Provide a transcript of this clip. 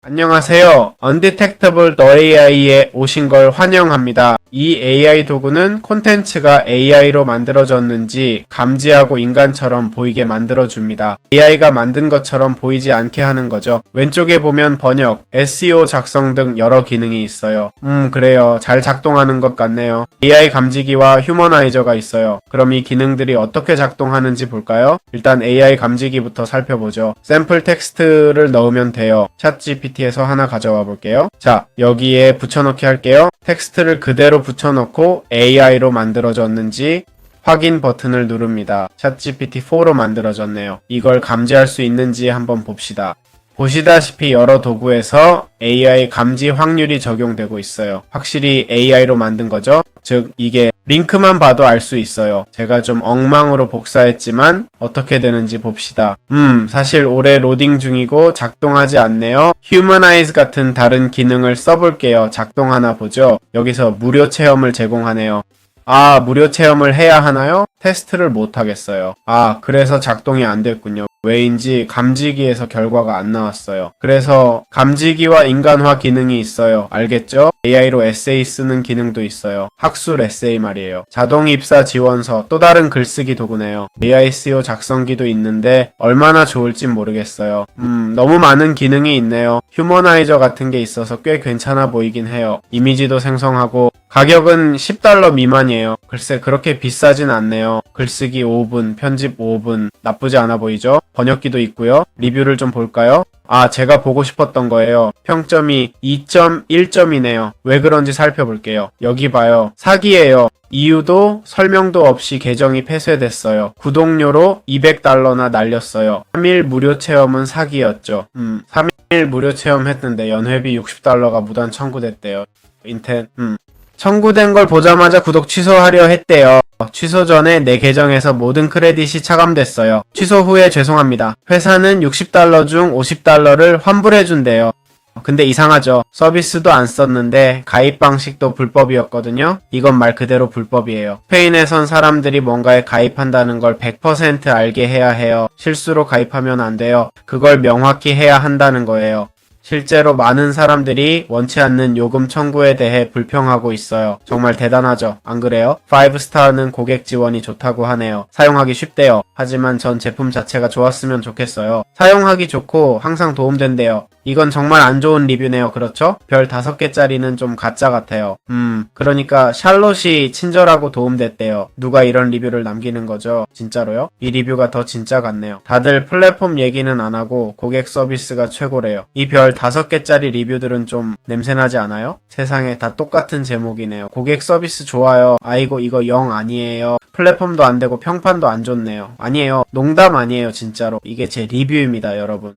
안녕하세요. Undetectable AI에 오신 걸 환영합니다. 이 AI 도구는 콘텐츠가 AI로 만들어졌는지 감지하고 인간처럼 보이게 만들어줍니다. AI가 만든 것처럼 보이지 않게 하는 거죠. 왼쪽에 보면 번역, SEO 작성 등 여러 기능이 있어요. 음, 그래요. 잘 작동하는 것 같네요. AI 감지기와 휴머나이저가 있어요. 그럼 이 기능들이 어떻게 작동하는지 볼까요? 일단 AI 감지기부터 살펴보죠. 샘플 텍스트를 넣으면 돼요. 챗 GPT 에서 하나 가져와 볼게요. 자, 여기에 붙여넣기 할게요. 텍스트를 그대로 붙여넣고 AI로 만들어졌는지 확인 버튼을 누릅니다. 챗GPT 4로 만들어졌네요. 이걸 감지할 수 있는지 한번 봅시다. 보시다시피 여러 도구에서 AI 감지 확률이 적용되고 있어요. 확실히 AI로 만든 거죠. 즉, 이게 링크만 봐도 알 수 있어요. 제가 좀 엉망으로 복사했지만 어떻게 되는지 봅시다. 음, 사실 오래 로딩 중이고 작동하지 않네요. Humanize 같은 다른 기능을 써볼게요. 작동하나 보죠. 여기서 무료 체험을 제공하네요. 아, 무료 체험을 해야 하나요? 테스트를 못 하겠어요. 아, 그래서 작동이 안 됐군요. 왜인지 감지기에서 결과가 안 나왔어요. 그래서 감지기와 인간화 기능이 있어요. 알겠죠? AI로 에세이 쓰는 기능도 있어요. 학술 에세이 말이에요. 자동 입사 지원서, 또 다른 글쓰기 도구네요. AI SEO 작성기도 있는데 얼마나 좋을진 모르겠어요. 음, 너무 많은 기능이 있네요. 휴머나이저 같은 게 있어서 꽤 괜찮아 보이긴 해요. 이미지도 생성하고 가격은 10달러 미만이에요. 글쎄 그렇게 비싸진 않네요. 글쓰기 5분, 편집 5분 나쁘지 않아 보이죠? 번역기도 있고요. 리뷰를 좀 볼까요? 아, 제가 보고 싶었던 거예요. 평점이 2.1점이네요. 왜 그런지 살펴볼게요. 여기 봐요. 사기예요. 이유도 설명도 없이 계정이 폐쇄됐어요. 구독료로 200달러나 날렸어요. 3일 무료 체험은 사기였죠. 음, 3일 무료 체험했는데 연회비 60달러가 무단 청구됐대요. 인텐, 음. 청구된 걸 보자마자 구독 취소하려 했대요. 취소 전에 내 계정에서 모든 크레딧이 차감됐어요. 취소 후에 죄송합니다. 회사는 60달러 중 50달러를 환불해준대요. 근데 이상하죠. 서비스도 안 썼는데 가입 방식도 불법이었거든요. 이건 말 그대로 불법이에요. 스페인에선 사람들이 뭔가에 가입한다는 걸 100% 알게 해야 해요. 실수로 가입하면 안 돼요. 그걸 명확히 해야 한다는 거예요. 실제로 많은 사람들이 원치 않는 요금 청구에 대해 불평하고 있어요. 정말 대단하죠. 안 그래요? 5스타는 고객 지원이 좋다고 하네요. 사용하기 쉽대요. 하지만 전 제품 자체가 좋았으면 좋겠어요. 사용하기 좋고 항상 도움된대요. 이건 정말 안 좋은 리뷰네요. 그렇죠? 별 5개짜리는 좀 가짜 같아요. 음, 그러니까 샬롯이 친절하고 도움됐대요. 누가 이런 리뷰를 남기는 거죠? 진짜로요? 이 리뷰가 더 진짜 같네요. 다들 플랫폼 얘기는 안 하고 고객 서비스가 최고래요. 이별 5개짜리 리뷰들은 좀 냄새나지 않아요? 세상에 다 똑같은 제목이네요. 고객 서비스 좋아요. 아이고 이거 영 아니에요. 플랫폼도 안 되고 평판도 안 좋네요. 아니에요. 농담 아니에요, 진짜로. 이게 제 리뷰입니다, 여러분.